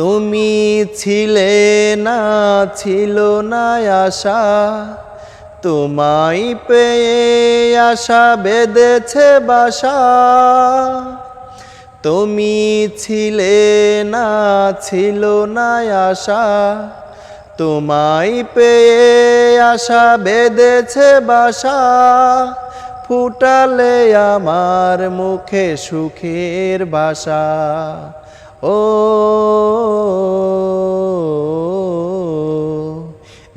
তুমি ছিলে না, ছিল না আশা। তোমায় পেয়ে আশা বেঁধেছে বাসা। তুমি ছিলে না, ছিল না আশা। তোমায় পেয়ে আশা বেঁধেছে বাসা। ফুটালে আমার মুখে সুখের বাসা। ও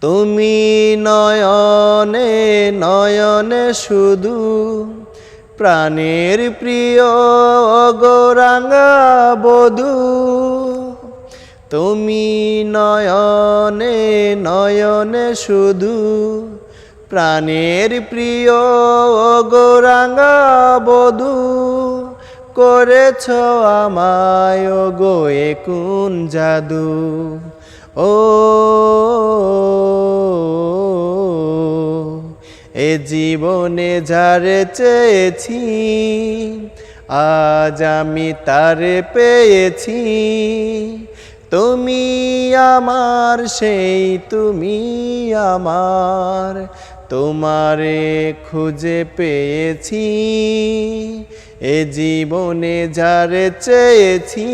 তুমি নয়নে নয়নে শুধু প্রাণের প্রিয় গৌরাঙ্গা বধূ। তুমি নয়নে নয়নে শুধু প্রাণের প্রিয় গৌরাঙ্গা বধু। করেছ আমায় গো কোন জাদু? ও এ জীবনে যারে চেয়েছি, আজ আমি তারে পেয়েছি। তুমি আমার, সেই তুমি আমার, তোমারে খুঁজে পেয়েছি। এ জীবনে যারে চেয়েছি